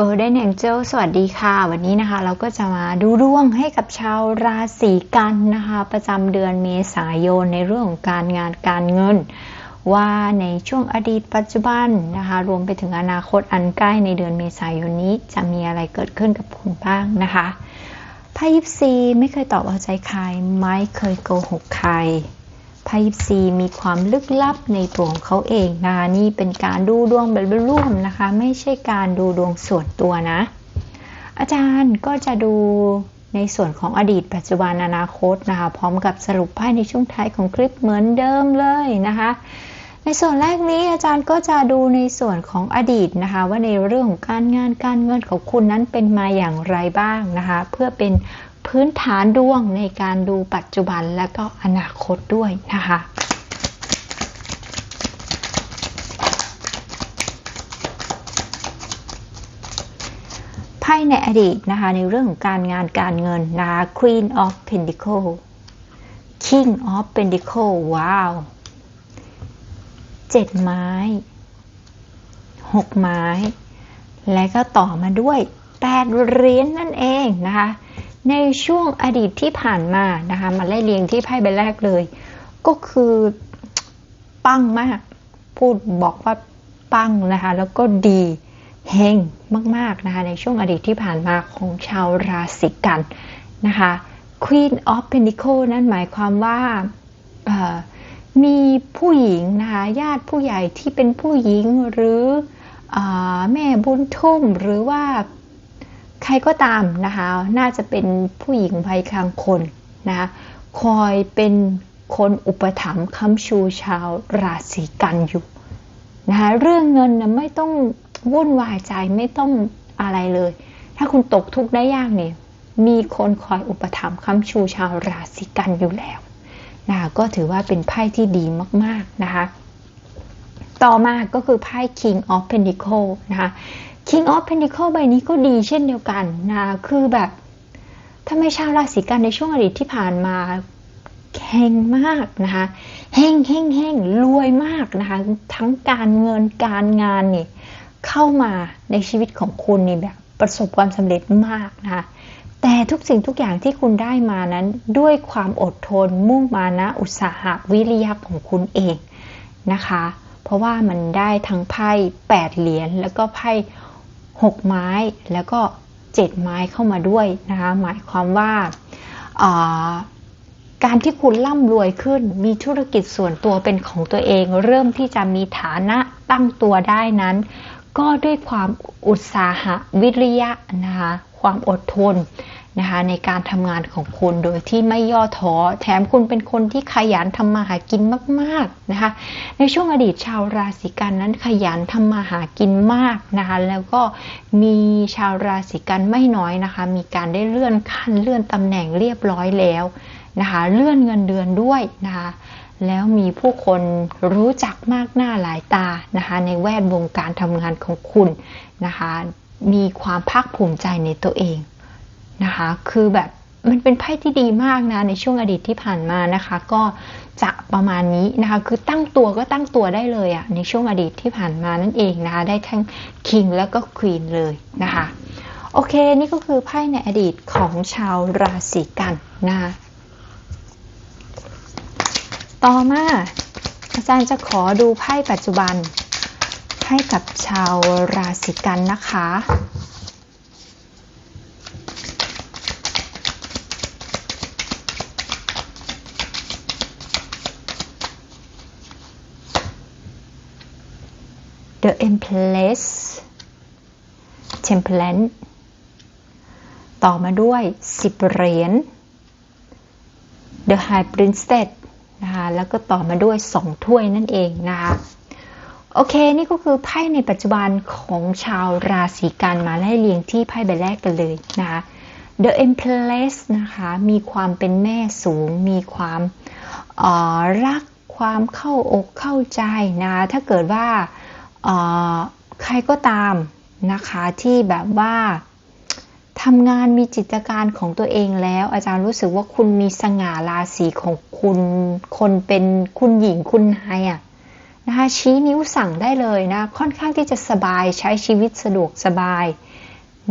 Golden Angel สวัสดีค่ะ วันนี้นะคะเราก็จะมาดูดวงให้กับชาวราศีกันนะคะ ประจำเดือนเมษายนในเรื่องของการงานการเงิน ว่าในช่วงอดีตปัจจุบันนะคะ รวมไปถึงอนาคตอันใกล้ในเดือนเมษายนนี้จะมีอะไรเกิดขึ้นกับคุณบ้างนะคะไพ่ยิปซีไม่เคยตอบเอาใจใคร ไม่เคยโกหกใคร ไพ่ยิปซีมีความลึกลับในตัวของเขาเองนะคะนี่เป็นการดูดวงแบบร่วมนะคะ ไม่ใช่การดูดวงส่วนตัวนะ อาจารย์ก็จะดูในส่วนของอดีตปัจจุบันอนาคตนะคะ พร้อมกับสรุปไพ่ในช่วงท้ายของคลิปเหมือนเดิมเลยนะคะ ในส่วนแรกนี้อาจารย์ก็จะดูในส่วนของอดีตนะคะ ว่าในเรื่องของการงานการเงินของคุณนั้นเป็นมาอย่างไรบ้างนะคะ เพื่อเป็น พื้นฐานดวงในการดูปัจจุบันและก็อนาคตด้วยนะคะไพ่ในอดีตนะคะในเรื่องของการงานการเงินนะคะ Queen of Pentacle King of Pentacle ว้าวเจ็ดไม้หกไม้ และก็ต่อมาด้วยแปดเหรียญนนั่นเองนะคะ ในช่วงอดีตที่ผ่านมานะคะมาไล่เรียงที่ไพ่ใบแรกเลย ก็คือปังมาก พูดบอกว่าปังนะคะ แล้วก็ดีเฮงมากๆนะคะ ในช่วงอดีตที่ผ่านมาของชาวราศีกันนะคะ Queen of Pentacles นั่นหมายความว่ามีผู้หญิงนะคะญาติผู้ใหญ่ที่เป็นผู้หญิงหรืออแม่บุญทุ่มหรือว่า ใครก็ตามนะคะ น่าจะเป็นผู้หญิงวัยกลางคนนะคะคอยเป็นคนอุปถัมภ์ค้ำชูชาวราศีกันอยู่นะคะเรื่องเงินนะไม่ต้องวุ่นวายใจไม่ต้องอะไรเลย ถ้าคุณตกทุกข์ได้ยากเนี่ยมีคนคอยอุปถัมภ์ค้ำชูชาวราศีกันอยู่แล้วนะคะก็ถือว่าเป็นไพ่ที่ดีมาก ๆ นะคะ ต่อมาก็คือไพ่ King of Pentacle นะคะ King of Pentacle ใบนี้ก็ดีเช่นเดียวกันนะ คือแบบ ถ้าไม่ชาวราศีกันในช่วงอดีตที่ผ่านมาเฮงมากนะคะเฮงเฮงเฮงรวยมากนะคะ ทั้งการเงินการงานนี่เข้ามาในชีวิตของคุณนี่แบบประสบความสำเร็จมากนะคะ แต่ทุกสิ่งทุกอย่างที่คุณได้มานั้นด้วยความอดทนมุ่งมานะอุตสาหะวิริยะของคุณเองนะคะ เพราะว่ามันได้ทั้งไพ่8เหรียญแล้วก็ไพ่ 6 ไม้แล้วก็ 7 ไม้เข้ามาด้วยนะคะหมายความว่าการที่คุณร่ำรวยขึ้น มีธุรกิจส่วนตัวเป็นของตัวเอง เริ่มที่จะมีฐานะตั้งตัวได้นั้น ก็ด้วยความอุตสาหะวิริยะนะคะความอดทน นะคะในการทำงานของคุณโดยที่ไม่ย่อท้อแถมคุณเป็นคนที่ขยันทำมาหากินมากๆนะคะในช่วงอดีตชาวราศีกันนั้นขยันทำมาหากินมากนะคะแล้วก็มีชาวราศีกันไม่น้อยนะคะ มีการได้เลื่อนขั้นเลื่อนตำแหน่งเรียบร้อยแล้วนะคะเลื่อนเงินเดือนด้วยนะคะแล้วมีผู้คนรู้จักมากหน้าหลายตานะคะในแวดวงการทำงานของคุณนะคะมีความภาคภูมิใจในตัวเอง นะคะ คือแบบมันเป็นไพ่ที่ดีมากนะในช่วงอดีตที่ผ่านมานะคะ ก็จะประมาณนี้นะคะ คือตั้งตัวก็ตั้งตัวได้เลยอะในช่วงอดีตที่ผ่านมานั่นเองนะคะ ได้ทั้งคิงแล้วก็ควีนเลยนะคะ โอเค นี่ก็คือไพ่ในอดีตของชาวราศีกันนะคะต่อมาอาจารย์จะขอดูไพ่ปัจจุบันให้กับชาวราศีกันนะคะ The Empress Temperance ต่อมาด้วย 10 เหรียญ The High Princess นะคะแล้วก็ต่อมาด้วย 2 ถ้วยนั่นเองนะคะโอเค นี่ก็คือไพ่ในปัจจุบันของชาวราศีกันมาไล่เรียงที่ไพ่ใบแรกกันเลยนะคะ The Empress นะคะ มีความเป็นแม่สูง มีความรักความเข้าอกเข้าใจนะ ถ้าเกิดว่า ใครก็ตามนะคะที่แบบว่าทำงานมีจิตการของตัวเองแล้ว อาจารย์รู้สึกว่าคุณมีสง่าราศีของคุณ คนเป็นคุณหญิงคุณนายอะนะคะชี้นิ้วสั่งได้เลยนะ ค่อนข้างที่จะสบายใช้ชีวิตสะดวกสบาย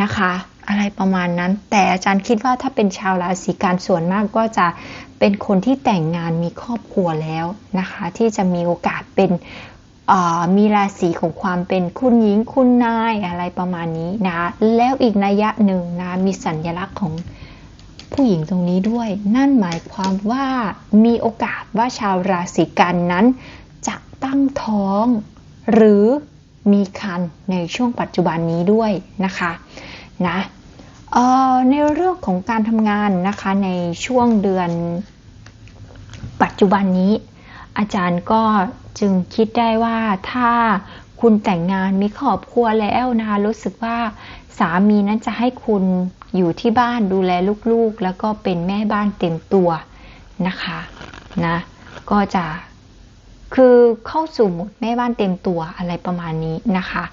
นะคะ อะไรประมาณนั้น แต่อาจารย์คิดว่าถ้าเป็นชาวราศีกันส่วนมากก็จะเป็นคนที่แต่งงานมีครอบครัวแล้วนะคะ ที่จะมีโอกาสเป็น มีราศีของความเป็นคุณหญิงคุณนายอะไรประมาณนี้นะแล้วอีกนัยยะหนึ่งนะมีสัญลักษณ์ของผู้หญิงตรงนี้ด้วย นั่นหมายความว่ามีโอกาสว่าชาวราศีกันนั้น จะตั้งท้องหรือมีคันในช่วงปัจจุบันนี้ด้วยนะคะนะในเรื่องของการทำงานนะคะในช่วงเดือนปัจจุบันนี้ อาจารย์ก็จึงคิดได้ว่าถ้าคุณแต่งงานมีครอบครัวแล้วนะคะรู้สึกว่าสามีนั้นจะให้คุณอยู่ที่บ้านดูแลลูกๆ แล้วก็เป็นแม่บ้านเต็มตัวนะคะนะก็จะคือเข้าสู่หมดแม่บ้านเต็มตัวอะไรประมาณนี้นะคะ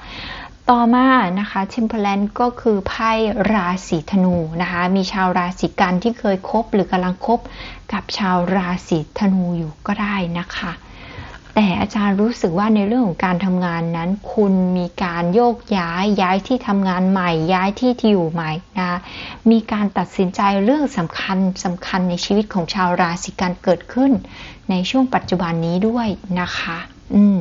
ต่อมานะคะเทมเพลนก็คือไพ่ราศีธนูนะคะ มีชาวราศีกันที่เคยคบหรือกำลังคบกับชาวราศีธนูอยู่ก็ได้นะคะ แต่อาจารย์รู้สึกว่าในเรื่องของการทำงานนั้น คุณมีการโยกย้ายย้ายที่ทำงานใหม่ ย้ายที่ที่อยู่ใหม่นะมีการตัดสินใจเรื่องสำคัญสำคัญในชีวิตของชาวราศีกันเกิดขึ้น ในช่วงปัจจุบันนี้ด้วยนะคะ อืม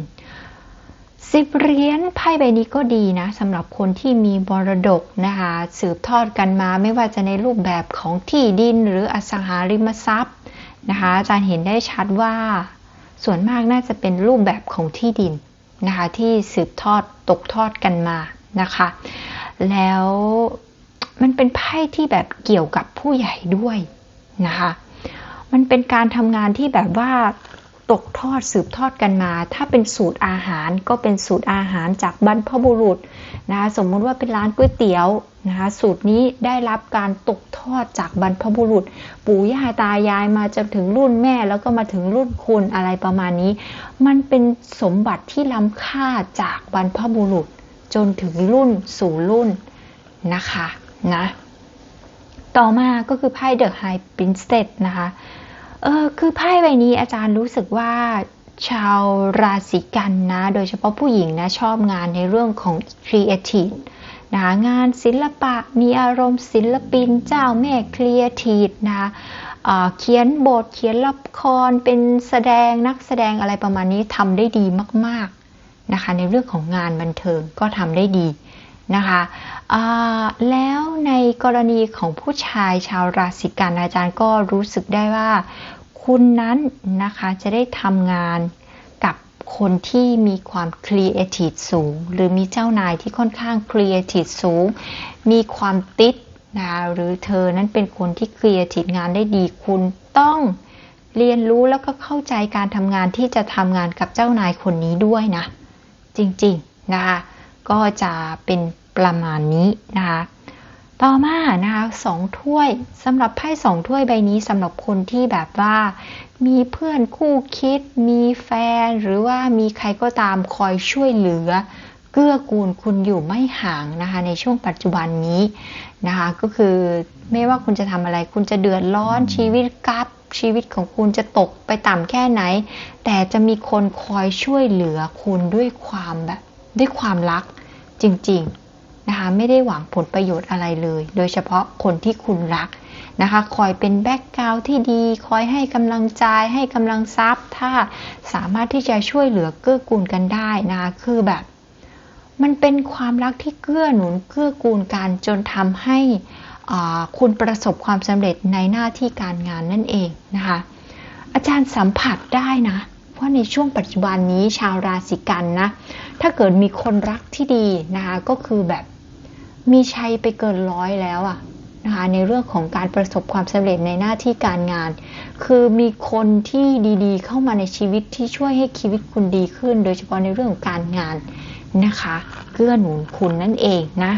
สิบเหรียญไพ่ใบนี้ก็ดีนะสำหรับคนที่มีบรดกนะคะสืบทอดกันมาไม่ว่าจะในรูปแบบของที่ดินหรืออสังหาริมทรัพย์นะคะอาจารย์เห็นได้ชัดว่าส่วนมากน่าจะเป็นรูปแบบของที่ดินนะคะที่สืบทอดตกทอดกันมานะคะ แล้วมันเป็นไพ่ที่แบบเกี่ยวกับผู้ใหญ่ด้วยนะคะมันเป็นการทำงานที่แบบว่า ตกทอดสืบทอดกันมา ถ้าเป็นสูตรอาหารก็เป็นสูตรอาหารจากบรรพบุรุษนะคะสมมุติว่าเป็นร้านก๋วยเตี๋ยวนะคะสูตรนี้ได้รับการตกทอดจากบรรพบุรุษ ปู่ย่าตายายมาจนถึงรุ่นแม่แล้วก็มาถึงรุ่นคุณอะไรประมาณนี้ มันเป็นสมบัติที่ล้ำค่าจากบรรพบุรุษ จนถึงรุ่นสู่รุ่นนะคะนะต่อมาก็คือไพ่เดอะไฮปรินเซสนะคะ เออคือไพ่ใบนี้อาจารย์รู้สึกว่าชาวราศีกันนะ โดยเฉพาะผู้หญิงนะ ชอบงานในเรื่องของ creative นะงานศิลปะมีอารมณ์ศิลปินเจ้าแม่ครีเอทีฟนะเขียนบทเขียนละครเป็นแสดงนักแสดงอะไรประมาณนี้ทำได้ดีมาก ๆนะคะ ในเรื่องของงานบันเทิงก็ทำได้ดี นะคะแล้วในกรณีของผู้ชายชาวราศีกันอาจารย์ก็รู้สึกได้ว่า คุณนั้นนะคะจะได้ทำงานกับคนที่มีความครีเอทีฟสูง หรือมีเจ้านายที่ค่อนข้างครีเอทีฟสูง มีความติดนะหรือเธอนั้นเป็นคนที่ครีเอทีฟงานได้ดีคุณต้องเรียนรู้แล้วก็เข้าใจการทำงานที่จะทำงานกับเจ้านายคนนี้ด้วยนะ จริงๆนะคะก็จะเป็น ประมาณนี้นะคะ ต่อมานะคะสองถ้วยสำหรับไพ่สองถ้วยใบนี้สำหรับคนที่แบบว่า มีเพื่อนคู่คิด มีแฟน หรือว่ามีใครก็ตามคอยช่วยเหลือเกื้อกูลคุณอยู่ไม่ห่างนะคะในช่วงปัจจุบันนี้นะคะ ก็คือไม่ว่าคุณจะทำอะไร คุณจะเดือดร้อนชีวิตกับชีวิตของคุณจะตกไปต่ำแค่ไหน แต่จะมีคนคอยช่วยเหลือคุณด้วยความแบบ ด้วยความรักจริง ๆ นะคะไม่ได้หวังผลประโยชน์อะไรเลย โดยเฉพาะคนที่คุณรักนะคะคอยเป็นแบ็กกราวที่ดี คอยให้กำลังใจให้กำลังทรัพย์ ถ้าสามารถที่จะช่วยเหลือเกื้อกูลกันได้นะคะคือแบบ มันเป็นความรักที่เกื้อหนุนเกื้อกูลกันจนทำให้คุณประสบความสำเร็จในหน้าที่การงานนั่นเองนะคะ อาจารย์สัมผัสได้นะว่าในช่วงปัจจุบันนี้ชาวราศีกันนะ ถ้าเกิดมีคนรักที่ดีนะคะก็คือแบบ มีชัยไปเกินร้อยแล้วอะนะคะในเรื่องของการประสบความสำเร็จในหน้าที่การงาน คือมีคนที่ดีๆ เข้ามาในชีวิตที่ช่วยให้ชีวิตคุณดีขึ้น โดยเฉพาะในเรื่องของการงานนะคะเกื้อหนุนคุณนั่นเองนะ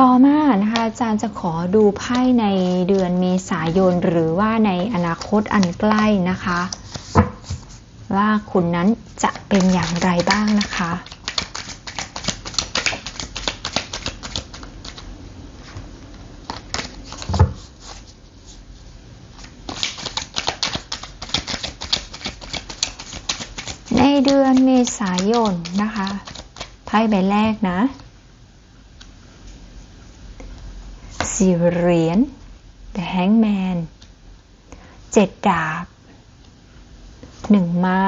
ต่อมานะคะอาจารย์จะขอดูไพ่ในเดือนเมษายนหรือว่าในอนาคตอันใกล้นะคะ ว่าคุณนั้นจะเป็นอย่างไรบ้างนะคะ เดือนเมษายนนะคะไพ่ใบแรกนะสี่เหรียญ The Hangman เจ็ดดาบหนึ่งไม้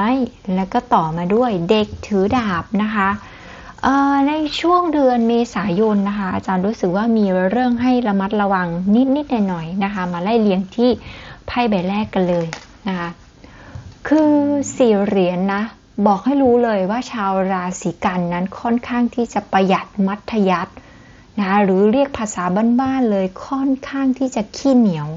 แล้วก็ต่อมาด้วยเด็กถือดาบนะคะในช่วงเดือนเมษายนนะคะ อาจารย์รู้สึกว่ามีเรื่องให้ระมัดระวังนิดๆหน่อยๆนะคะ มาไล่เลียงที่ไพ่ใบแรกกันเลยนะคะ คือสี่เหรียญนนะ บอกให้รู้เลยว่าชาวราศีกันนั้นค่อนข้างที่จะประหยัดมัธยัตินะหรือเรียกภาษาบ้านๆเลยค่อนข้างที่จะขี้เหนียว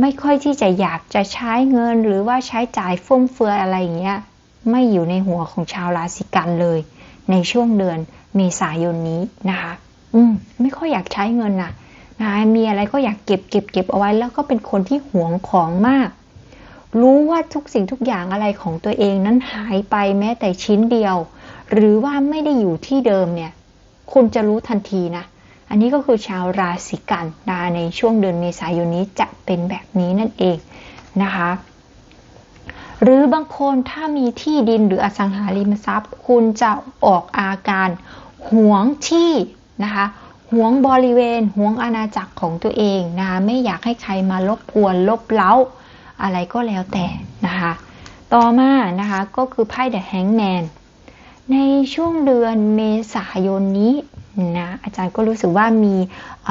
ไม่ค่อยที่จะอยากจะใช้เงินหรือว่าใช้จ่ายฟุ่มเฟือยอะไรอย่างเงี้ยไม่อยู่ในหัวของชาวราศีกันเลย ในช่วงเดือนเมษายนนี้นะคะอืมไม่ค่อยอยากใช้เงินนะนะมีอะไรก็อยากเก็บเก็บเก็บเอาไว้แล้วก็เป็นคนที่หวงของมาก รู้ว่าทุกสิ่งทุกอย่างอะไรของตัวเองนั้นหายไปแม้แต่ชิ้นเดียว หรือว่าไม่ได้อยู่ที่เดิมเนี่ย คุณจะรู้ทันทีนะ อันนี้ก็คือชาวราศีกันนะในช่วงเดือนเมษายนนี้จะเป็นแบบนี้นั่นเองนะคะ หรือบางคนถ้ามีที่ดินหรืออสังหาริมทรัพย์ คุณจะออกอาการหวงที่นะคะหวงบริเวณหวงอาณาจักรของตัวเองนะคะไม่อยากให้ใครมารบกวนลบเล้า อะไรก็แล้วแต่นะคะ ต่อมานะคะก็คือไพ่เดอะแฮงแมนในช่วงเดือนเมษายนนี้นะอาจารย์ก็รู้สึกว่ามี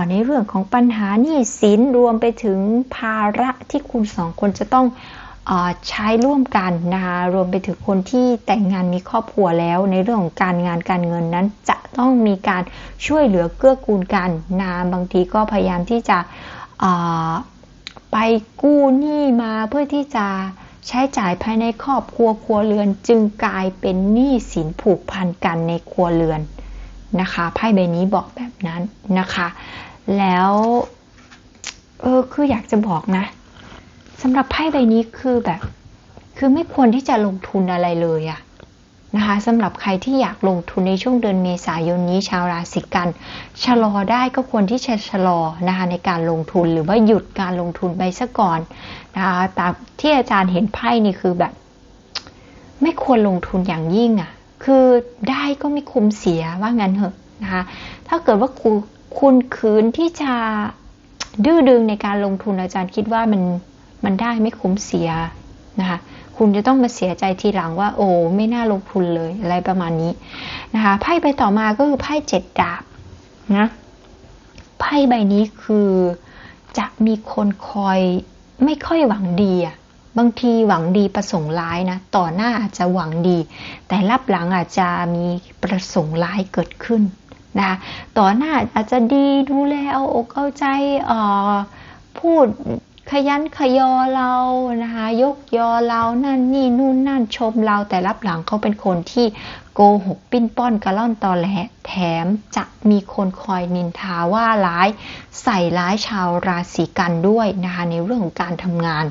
ในเรื่องของปัญหาหนี้สินรวมไปถึงภาระที่คุณสองคนจะต้องอใช้ร่วมกันนะคะรวมไปถึงคนที่แต่งงานมีครอบครัวแล้ว ในเรื่องของการงานการเงินนั้น จะต้องมีการช่วยเหลือเกื้อกูลกันนะบางทีก็พยายามที่จะ ไปกู้หนี้มาเพื่อที่จะใช้จ่ายภายในครอบครัวครัวเรือน จึงกลายเป็นหนี้สินผูกพันกันในครัวเรือนนะคะไพ่ใบนี้บอกแบบนั้นนะคะ แล้วเออคืออยากจะบอกนะสำหรับไพ่ใบนี้คือแบบ คือไม่ควรที่จะลงทุนอะไรเลยอะ นะคะสำหรับใครที่อยากลงทุนในช่วงเดือนเมษายนนี้ชาวราศีกัน ชะลอได้ก็ควรที่จะชะลอนะคะในการลงทุนหรือว่าหยุดการลงทุนไปซะก่อนนะคะตามที่อาจารย์เห็นไพ่นี่คือแบบ ไม่ควรลงทุนอย่างยิ่งอะ่ะ คือได้ก็ไม่คุ้มเสียว่างั้นเหอะนะคะถ้าเกิดว่าคุณคุณคืนที่จะดื้อดึงในการลงทุนอาจารย์คิดว่ามันมันได้ไม่คุ้มเสียนะคะ คุณจะต้องมาเสียใจทีหลังว่า โอ้ไม่น่าลงทุนเลยอะไรประมาณนี้นะคะไพ่ใบต่อมาก็คือไพ่เจ็ดดาบนะไพ่ใบนี้คือจะมีคนคอยไม่ค่อยหวังดีอะบางทีหวังดีประสงค์ร้ายนะ ต่อหน้าอาจจะหวังดี แต่รับหลังอาจจะมีประสงค์ร้ายเกิดขึ้นนะต่อหน้าอาจจะดีดูแลเอาอกเอาใจออพูด ขยันขยอเรานะคะ ยกยอเรานั่นนี่นู่นนั่นชมเราแต่รับหลังเขาเป็นคนที่ โกหกปิ้นป้อนกระล่อนตอแหลแถมจะมีคนคอยนินทาว่าร้าย ใส่ร้ายชาวราศีกันด้วยนะคะในเรื่องของการทำงาน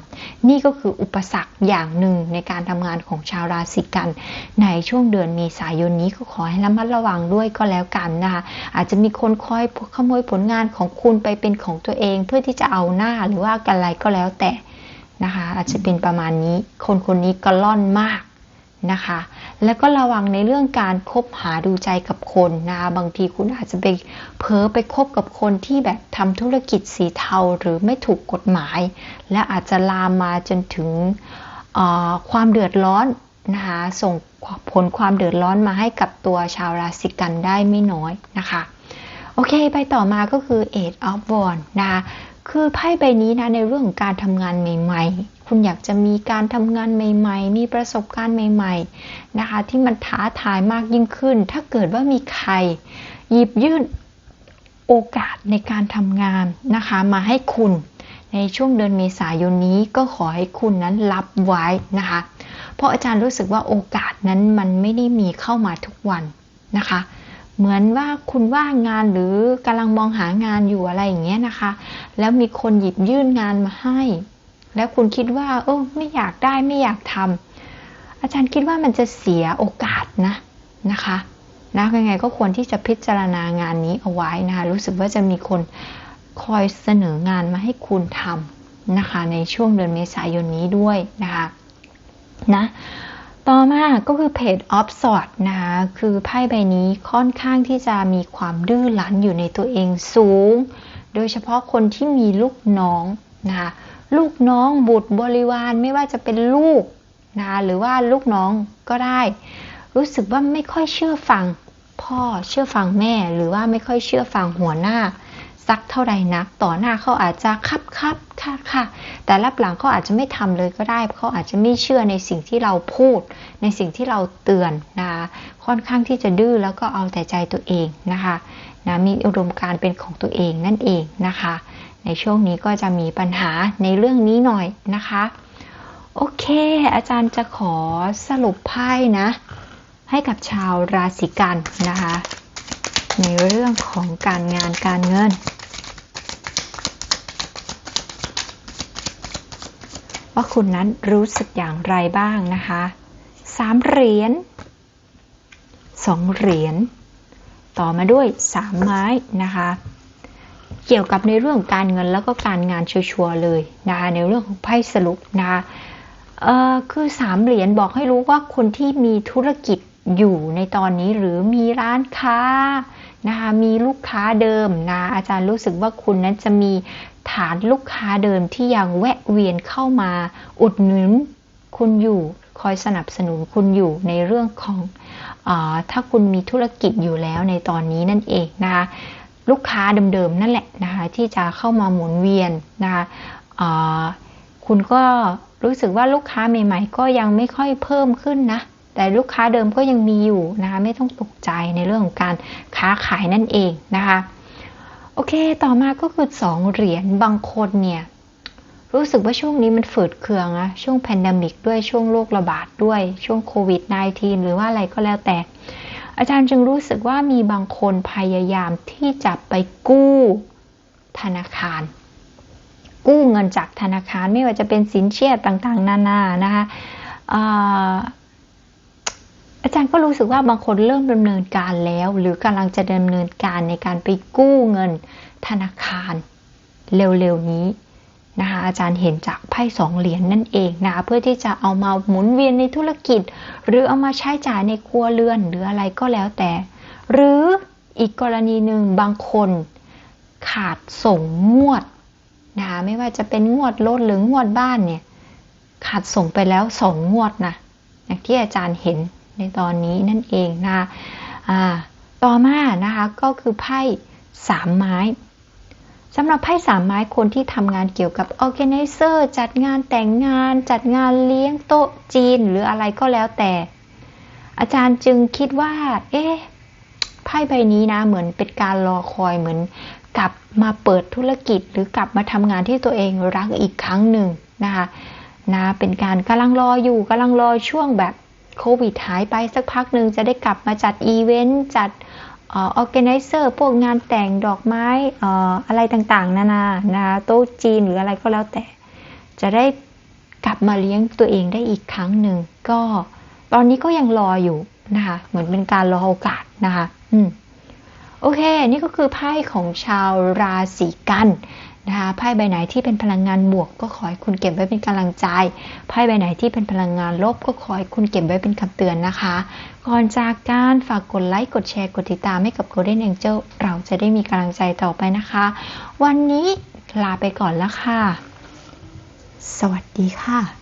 นี่ก็คืออุปสรรคอย่างหนึ่งในการทำงานของชาวราศีกัน ในช่วงเดือนเมษายนนี้ก็ขอให้ระมัดระวังด้วยก็แล้วกันนะคะอาจจะมีคนคอยขโมยผลงานของคุณไปเป็นของตัวเอง เพื่อที่จะเอาหน้าหรือว่าอะไรก็แล้วแต่นะคะอาจจะเป็นประมาณนี้ คนคนนี้กระล่อนมาก นะคะ แล้วก็ระวังในเรื่องการคบหาดูใจกับคนนะคะบางทีคุณอาจจะไปเพ้อไปคบกับคนที่แบบทำธุรกิจสีเทาหรือไม่ถูกกฎหมาย และอาจจะลามมาจนถึงความเดือดร้อนนะคะส่งผลความเดือดร้อนมาให้กับตัวชาวราศีกันได้ไม่น้อยนะคะ โอเค ไปต่อมาก็คือ Eight of Wands นะคะคือไพ่ใบนี้นะในเรื่องของการทำงานใหม่ๆ คุณอยากจะมีการทำงานใหม่ ๆ มีประสบการณ์ใหม่ ๆนะคะ ที่มันท้าทายมากยิ่งขึ้น ถ้าเกิดว่ามีใครหยิบยื่นโอกาสในการทำงานนะคะมาให้คุณในช่วงเดือนเมษายนนี้ก็ขอให้คุณนั้นรับไว้นะคะ เพราะอาจารย์รู้สึกว่าโอกาสนั้นมันไม่ได้มีเข้ามาทุกวันนะคะ เหมือนว่าคุณว่างงานหรือกำลังมองหางานอยู่อะไรอย่างเงี้ยนะคะ แล้วมีคนหยิบยื่นงานมาให้ แล้วคุณคิดว่าเออไม่อยากได้ไม่อยากทำอาจารย์คิดว่ามันจะเสียโอกาสนะนะคะนะยังไงก็ควรที่จะพิจารณางานนี้เอาไว้นะคะรู้สึกว่าจะมีคนคอยเสนองานมาให้คุณทำนะคะ ในช่วงเดือนเมษายนนี้ด้วยนะคะนะต่อมาก็คือเพจออฟสอดนะคะคือไพ่ใบนี้ค่อนข้างที่จะมีความดื้อรั้นอยู่ในตัวเองสูง โดยเฉพาะคนที่มีลูกน้องนะคะ ลูกน้องบุตรบริวารไม่ว่าจะเป็นลูกนะหรือว่าลูกน้องก็ได้ รู้สึกว่าไม่ค่อยเชื่อฟังพ่อเชื่อฟังแม่หรือว่าไม่ค่อยเชื่อฟังหัวหน้าสักเท่าใดนัก ต่อหน้าเขาอาจจะคับคับค่ะค่ะแต่รับหลังเขาอาจจะไม่ทำเลยก็ได้เขาอาจจะไม่เชื่อในสิ่งที่เราพูด ในสิ่งที่เราเตือนนะคะค่อนข้างที่จะดื้อแล้วก็เอาแต่ใจตัวเองนะคะนะมีอุดมการณ์เป็นของตัวเองนั่นเองนะคะ ในช่วงนี้ก็จะมีปัญหาในเรื่องนี้หน่อยนะคะ โอเค อาจารย์จะขอสรุปไพ่นะ ให้กับชาวราศีกันนะคะ ในเรื่องของการงานการเงิน ว่าคุณนั้นรู้สึกอย่างไรบ้างนะคะสามเหรียญสองเหรียญต่อมาด้วยสามไม้นะคะ เกี่ยวกับในเรื่องการเงินแล้วก็การงานชัวร์เลยนะคะในเรื่องของไพ่สรุปนะคะเอ่อคือสามเหรียญบอกให้รู้ว่าคนที่มีธุรกิจอยู่ในตอนนี้หรือมีร้านค้านะคะมีลูกค้าเดิมนะอาจารย์รู้สึกว่าคุณนั้นจะมีฐานลูกค้าเดิมที่ยังแวะเวียนเข้ามาอุดหนุนคุณอยู่คอยสนับสนุนคุณอยู่ในเรื่องของอถ้าคุณมีธุรกิจอยู่แล้วในตอนนี้นั่นเองนะคะ ลูกค้าเดิมๆนั่นแหละนะคะที่จะเข้ามาหมุนเวียนนะคะคุณก็รู้สึกว่าลูกค้าใหม่ๆ ก็ยังไม่ค่อยเพิ่มขึ้นนะแต่ลูกค้าเดิมก็ยังมีอยู่นะคะไม่ต้องตกใจในเรื่องของการค้าขายนั่นเองนะคะโอเคต่อมาก็คือสองเหรียญบางคนเนี่ยรู้สึกว่าช่วงนี้มันฝืดเคืองนะช่วงแพนดมิกด้วยช่วงโรคระบาดด้วยช่วงโควิด -19 หรือว่าอะไรก็แล้วแต่ อาจารย์จึงรู้สึกว่ามีบางคนพยายามที่จะไปกู้ธนาคาร กู้เงินจากธนาคารไม่ว่าจะเป็นสินเชื่อต่างๆ นานานะคะอาจารย์ก็รู้สึกว่าบางคนเริ่มดำเนินการแล้ว หรือกำลังจะดำเนินการในการไปกู้เงินธนาคารเร็วๆนี้ นะคะอาจารย์เห็นจากไพ่สองเหรียญนนั่นเองนะคะเพื่อที่จะเอามาหมุนเวียนในธุรกิจ หรือเอามาใช้จ่ายในครัวเรือนหรืออะไรก็แล้วแต่ หรืออีกกรณีหนึ่งบางคนขาดส่งงวดนะคะไม่ว่าจะเป็นงวดรถหรืองวดบ้านเนี่ยขาดส่งไปแล้วสองงวดนะอย่างที่อาจารย์เห็นในตอนนี้นั่นเองนะะต่อมานะคะก็คือไพ่สามไม้ สำหรับไพ่สามไม้คนที่ทำงานเกี่ยวกับ organizer จัดงานแต่งงาน จัดงานเลี้ยงโต๊ะจีนหรืออะไรก็แล้วแต่ อาจารย์จึงคิดว่า เอ๊ะไพ่ใบนี้นะ เหมือนเป็นการรอคอยเหมือนกลับมาเปิดธุรกิจ หรือกลับมาทำงานที่ตัวเองรักอีกครั้งหนึ่งนะคะนะเป็นการกำลังรออยู่กำลังรอช่วงแบบโควิดหายไปสักพักหนึ่งจะได้กลับมาจัดอีเวนต์จัด ออแกไนเซอร์พวกงานแต่งดอกไม้ออะไรต่างๆ นานานะโต๊ะจีนหรืออะไรก็แล้วแต่ จะได้กลับมาเลี้ยงตัวเองได้อีกครั้งหนึ่งก็ตอนนี้ก็ยังรออยู่นะคะ เหมือนเป็นการรอโอกาสนะคะ อืมโอเค นี่ก็คือไพ่ของชาวราศีกันนะคะไพ่ใบไหนที่เป็นพลังงานบวก ก็ขอให้คุณเก็บไว้เป็นกำลังใจไพ่ใบไหนที่เป็นพลังงานลบก็ขอให้คุณเก็บไว้เป็นคำเตือนนะคะ ก่อนจากการฝากกดไลค์ กดแชร์ กดติดตามให้กับ Golden Angel เราจะได้มีกำลังใจต่อไปนะคะ วันนี้ลาไปก่อนแล้วค่ะ สวัสดีค่ะ